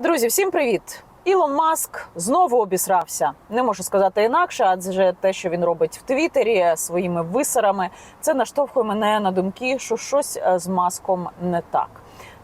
Друзі, всім привіт! Ілон Маск знову обісрався. Не можу сказати інакше, адже те, що він робить в Твіттері своїми висерами, це наштовхує мене на думки, що щось е, з маском не так.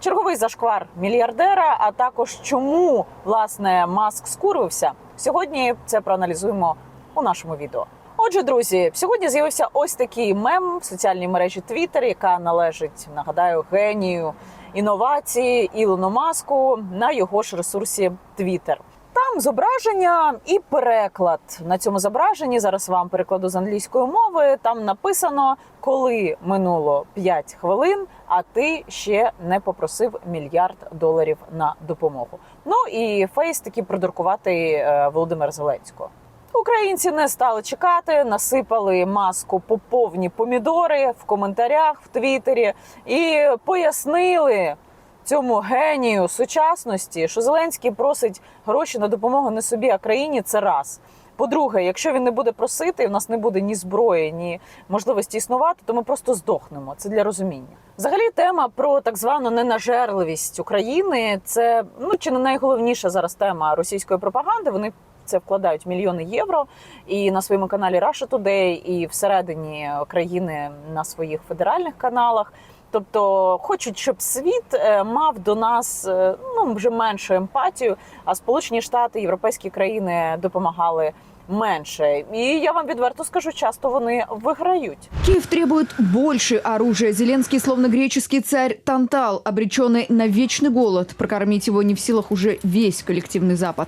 Черговий зашквар мільярдера, а також чому власне маск скурвився. Сьогодні це проаналізуємо у нашому відео. Отже, друзі, сьогодні з'явився ось такий мем в соціальній мережі Twitter, яка належить, нагадаю, генію інновації Ілону Маску на його ж ресурсі Twitter. Там зображення і переклад на цьому зображенні. Зараз вам перекладу з англійської мови. Там написано, коли минуло 5 хвилин, а ти ще не попросив мільярд доларів на допомогу. Ну і фейс таки придуркувати е, Володимира Зеленського. Українці не стали чекати, насипали маску по повні помідори в коментарях в Твіттері і пояснили цьому генію сучасності, що Зеленський просить гроші на допомогу не собі, а країні. Це раз. По-друге, якщо він не буде просити, в нас не буде ні зброї, ні можливості існувати, то ми просто здохнемо. Це для розуміння. Взагалі, тема про так звану ненажерливість України це ну чи не найголовніша зараз тема російської пропаганди. Вони це вкладають мільйони євро і на своєму каналі Russia Today, і всередині країни на своїх федеральних каналах. Тобто хочуть, щоб світ е, мав до нас е, ну вже меншу емпатію, а Сполучені Штати, європейські країни допомагали менше. І я вам відверто скажу, часто вони виграють. Киев требует больше оружия. Зеленский, словно греческий царь Тантал, обреченный на вечный голод. Прокормить его не в силах уже весь коллективный Запад.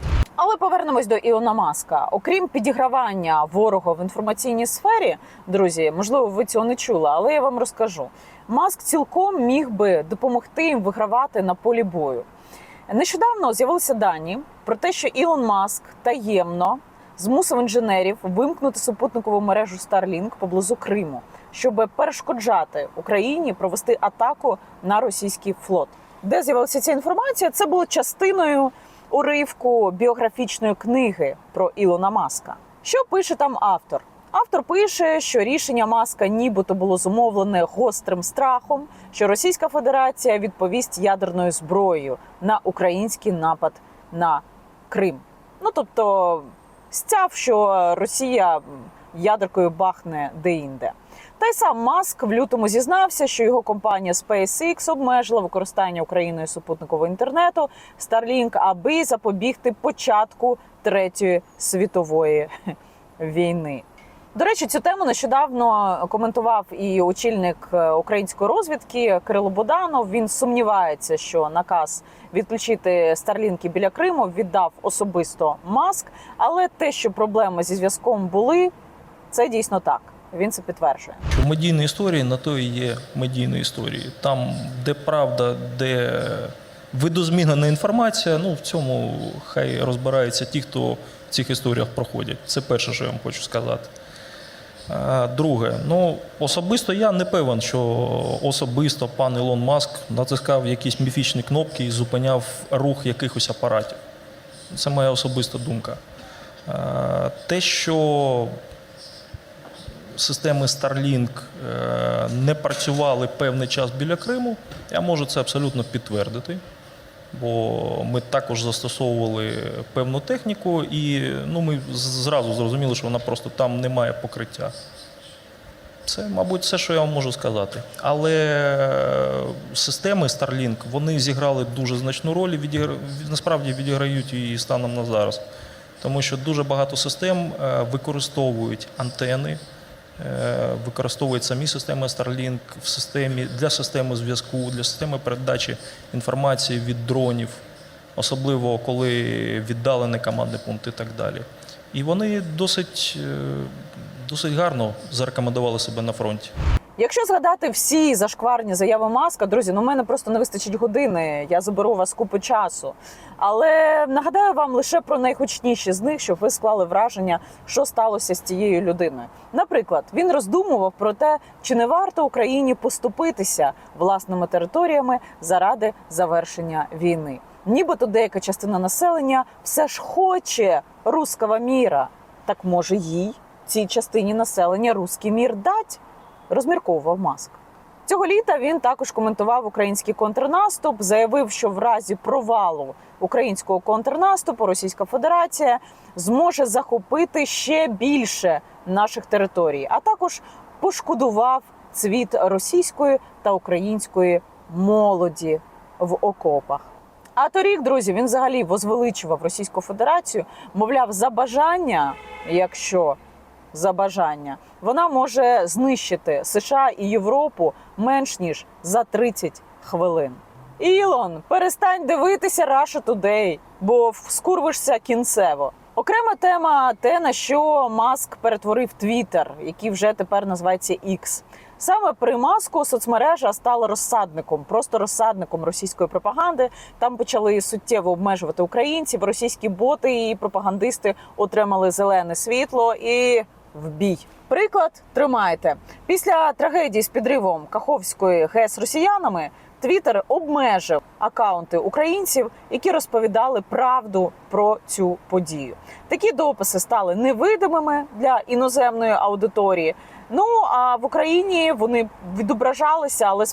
Повернемось до Ілона Маска. Окрім підігравання ворога в інформаційній сфері, друзі, можливо, ви цього не чули, але я вам розкажу. Маск цілком міг би допомогти їм вигравати на полі бою. Нещодавно з'явилися дані про те, що Ілон Маск таємно змусив інженерів вимкнути супутникову мережу Starlink поблизу Криму, щоб перешкоджати Україні провести атаку на російський флот. Де з'явилася ця інформація? Це було частиною уривку біографічної книги про Ілона Маска. Що пише там автор? Автор пише, що рішення Маска нібито було зумовлене гострим страхом, що Російська Федерація відповість ядерною зброєю на український напад на Крим. Ну тобто стяв, що Росія ядеркою бахне де-інде. Та й сам Маск в лютому зізнався, що його компанія SpaceX обмежила використання Україною супутникового інтернету Starlink, аби запобігти початку третьої світової війни. До речі, цю тему нещодавно коментував і очільник е, української розвідки Кирило Буданов. Він сумнівається, що наказ відключити Старлінки біля Криму віддав особисто Маск. Але те, що проблеми зі зв'язком були, це дійсно так. Він це підтверджує. Що медійні історії на то і є медійні історії. Там, де правда, де видозмінена інформація, ну в цьому хай розбираються ті, хто в цих історіях проходять. Це перше, що я вам хочу сказати. Друге, ну особисто я не певен, що особисто пан Ілон Маск натискав якісь міфічні кнопки і зупиняв рух якихось апаратів. Це моя особиста думка. Те, що системи Starlink е, не працювали певний час біля Криму, я можу це абсолютно підтвердити. Бо ми також застосовували певну техніку, і ну, ми зразу зрозуміли, що вона просто там не має покриття. Це, мабуть, все, що я вам можу сказати. Але е, системи Starlink вони зіграли дуже значну роль і відігра... насправді відіграють її станом на зараз. Тому що дуже багато систем е, використовують антени, використовують самі системи Starlink в системі для системи зв'язку, для системи передачі інформації від дронів, особливо коли віддалений командний пункт і так далі. І вони досить, е, досить гарно зарекомендували себе на фронті. Якщо згадати всі зашкварні заяви маска, друзі, ну в мене просто не вистачить години. Я заберу у вас купу часу. Але нагадаю вам лише про найгучніші з них, щоб ви склали враження, що сталося з цією людиною. Наприклад, він роздумував про те, чи не варто Україні поступитися власними територіями заради завершення війни. Нібито деяка частина населення все ж хоче руского міра. Так може їй цій частині населення руський мір дать? Розмірковував маск. Цього літа він також коментував український контрнаступ, заявив, що в разі провалу українського контрнаступу Російська Федерація зможе захопити ще більше наших територій, а також пошкодував цвіт російської та української молоді в окопах. А торік, друзі, він взагалі возвеличував Російську Федерацію, мовляв, за бажання, якщо за бажання, вона може знищити США і Європу менш ніж за 30 хвилин. Ілон, перестань дивитися Russia Today, бо скурвишся кінцево. Окрема тема те, на що Маск перетворив Твіттер, який вже тепер називається X. Саме при маску соцмережа стала розсадником, просто розсадником російської пропаганди. Там почали суттєво обмежувати українців. Російські боти і пропагандисти отримали зелене світло і в бій. Приклад тримайте після трагедії з підривом Каховської ГЕС росіянами. Твіттер обмежив акаунти українців, які розповідали правду про цю подію. Такі дописи стали невидимими для іноземної аудиторії. Ну а в Україні вони відображалися, але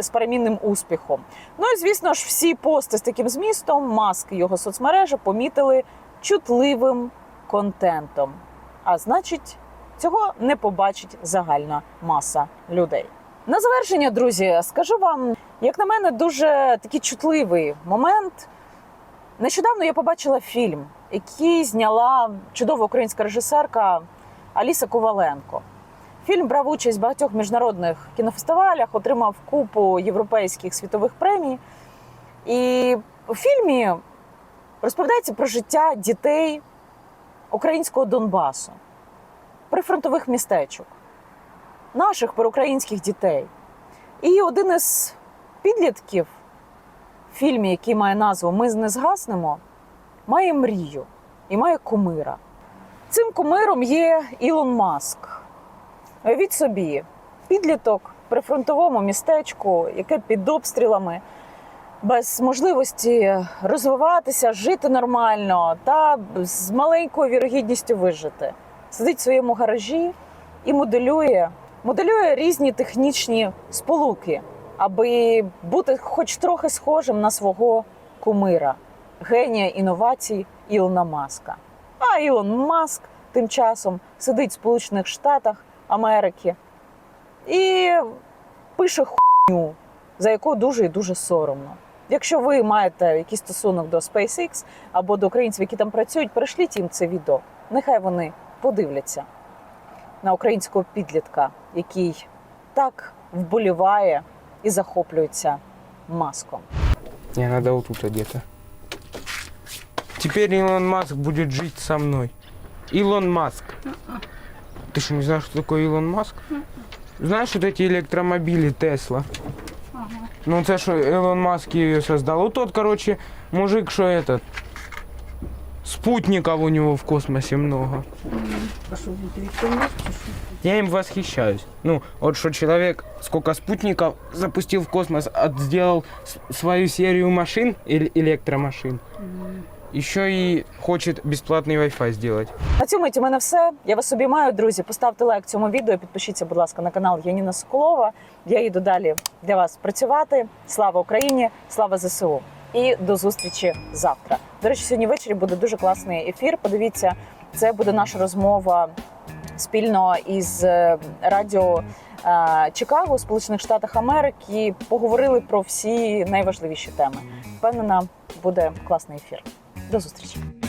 з перемінним успіхом. Ну і звісно ж, всі пости з таким змістом маск і його соцмережі помітили чутливим контентом. А значить, цього не побачить загальна маса людей. На завершення, друзі, скажу вам, як на мене, дуже такий чутливий момент. Нещодавно я побачила фільм, який зняла чудова українська режисерка Аліса Коваленко. Фільм брав участь в багатьох міжнародних кінофестивалях, отримав купу європейських світових премій. І у фільмі розповідається про життя дітей українського Донбасу, прифронтових містечок, наших проукраїнських дітей. І один із підлітків в фільмі, який має назву Ми не згаснемо, має мрію і має кумира. Цим кумиром є Ілон Маск. Уявіть собі, підліток при фронтовому містечку, яке під обстрілами, без можливості розвиватися, жити нормально та з маленькою вірогідністю вижити. Сидить в своєму гаражі і моделює, моделює різні технічні сполуки, аби бути хоч трохи схожим на свого кумира, генія інновацій Ілона Маска. А Ілон Маск тим часом сидить в Сполучених Штатах Америки і пише хуйню, за яку дуже і дуже соромно. Якщо ви маєте якийсь стосунок до SpaceX або до українців, які там працюють, перешліть їм це відео. Нехай вони подивляться на українського підлітка, який так вболіває і захоплюється маском. Не, надо вот тут где-то. Теперь Илон Маск будет жить со мной. Илон Маск. Ты что, не знаешь, что такое Илон Маск? Знаешь вот эти электромобили Тесла? Ну, это что Илон Маск ее создал. Вот тот, короче, мужик, что этот, спутников у него в космосе много. Я им восхищаюсь. Ну, вот что человек сколько спутников запустил в космос, от- сделал свою серию машин, эль- электромашин. Еще и хочет бесплатный Wi-Fi сделать. На цьому у мене все. Я вас обіймаю, друзі. Поставте лайк цьому відео. Підпишіться, будь ласка, на канал Яніна Соколова. Я їду далі для вас працювати. Слава Україні! Слава ЗСУ! І до зустрічі завтра. До речі, сьогодні ввечері буде дуже класний ефір. Подивіться, це буде наша розмова спільно із е, радіо е, Чикаго, Сполучених Штатах Америки. Поговорили про всі найважливіші теми. Впевнена, буде класний ефір. До зустрічі.